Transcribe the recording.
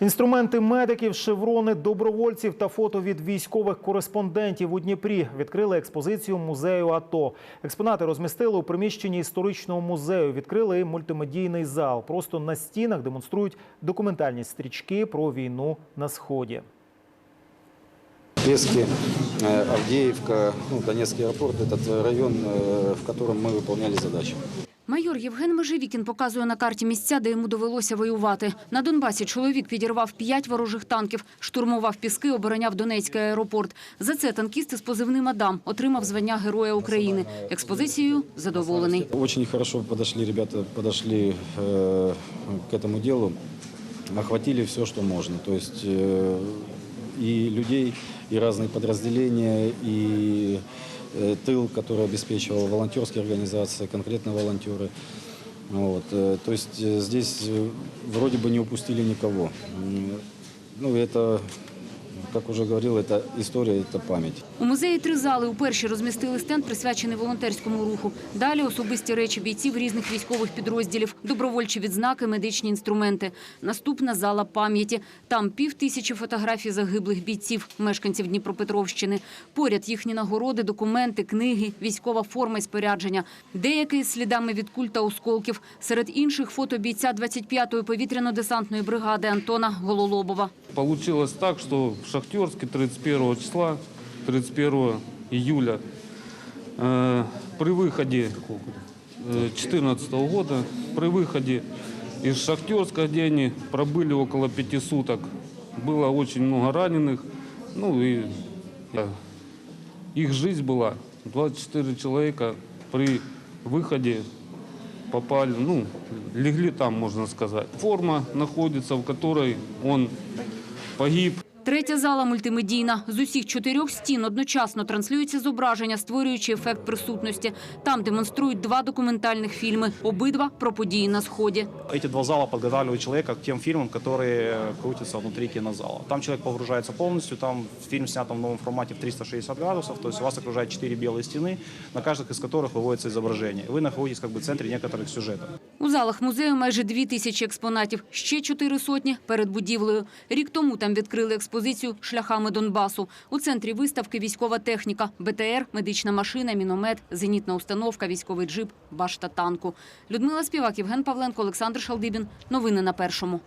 Інструменти медиків, шеврони, добровольців та фото від військових кореспондентів у Дніпрі відкрили експозицію музею АТО. Експонати розмістили у приміщенні історичного музею. Відкрили і мультимедійний зал. Просто на стінах демонструють документальні стрічки про війну на сході. Пески, э, Авдеевка, ну, Донецкий аэропорт – этот район, э, в котором мы выполняли задачи. Майор Євген Межевікін показує на карті місця, де йому довелося воювати. На Донбасі чоловік підірвав п'ять ворожих танків, штурмував піски, обороняв Донецький аеропорт. За це танкіст із позивним «Адам» отримав звання Героя України. Експозицією задоволений. Очень хорошо подошли ребята, подошли э, к этому делу, охватили все, что можно. То есть э, и людей, и разные подразделения, и э, тыл, который обеспечивал волонтерские организации, конкретно волонтеры. Вот, э, то есть э, здесь э, вроде бы не упустили никого. М, Ну, это, как уже говорил, это история, это память. У музеї три зали. У першій розмістили стенд, присвячений волонтерському руху. Далі особисті речі бійців різних військових підрозділів, добровольчі відзнаки, медичні інструменти. Наступна зала пам'яті. Там пів тисячі фотографій загиблих бійців, мешканців Дніпропетровщини. Поряд їхні нагороди, документи, книги, військова форма і спорядження. Деякі з слідами від куль та осколків. Серед інших фото бійця 25-ї повітряно-десантної бригади Антона Гололобова. Получилось так, что в Шахтерске 31 числа, 31 июля, э, при выходе 2014 года, при выходе из Шахтерска, где они пробыли около пяти суток, было очень много раненых. Ну и э, их жизнь была 24 человека при выходе попали, ну, легли там, можно сказать. Форма находится, в которой он погиб. Третя зала мультимедійна. З усіх чотирьох стін одночасно транслюються зображення, створюючи ефект присутності. Там демонструють два документальних фільми, обидва про події на сході. Эти два зала подготавливают человека к тем фильмам, которые крутятся внутри кинозала. Там человек погружается полностью, там фильм снят в новом формате в 360 градусов, то есть вас окружает четыре белые стены, на каждых из которых выводится изображение. Вы находитесь как бы в центре некоторых сюжетов. У залах музею майже дві тисячі експонатів, ще чотири сотні перед будівлею. Рік тому там відкрили експозицію шляхами Донбасу. У центрі виставки військова техніка, БТР, медична машина, міномет, зенітна установка, військовий джип, башта танку. Людмила Співак, Євген Павленко, Олександр Шалдибін. Новини на першому.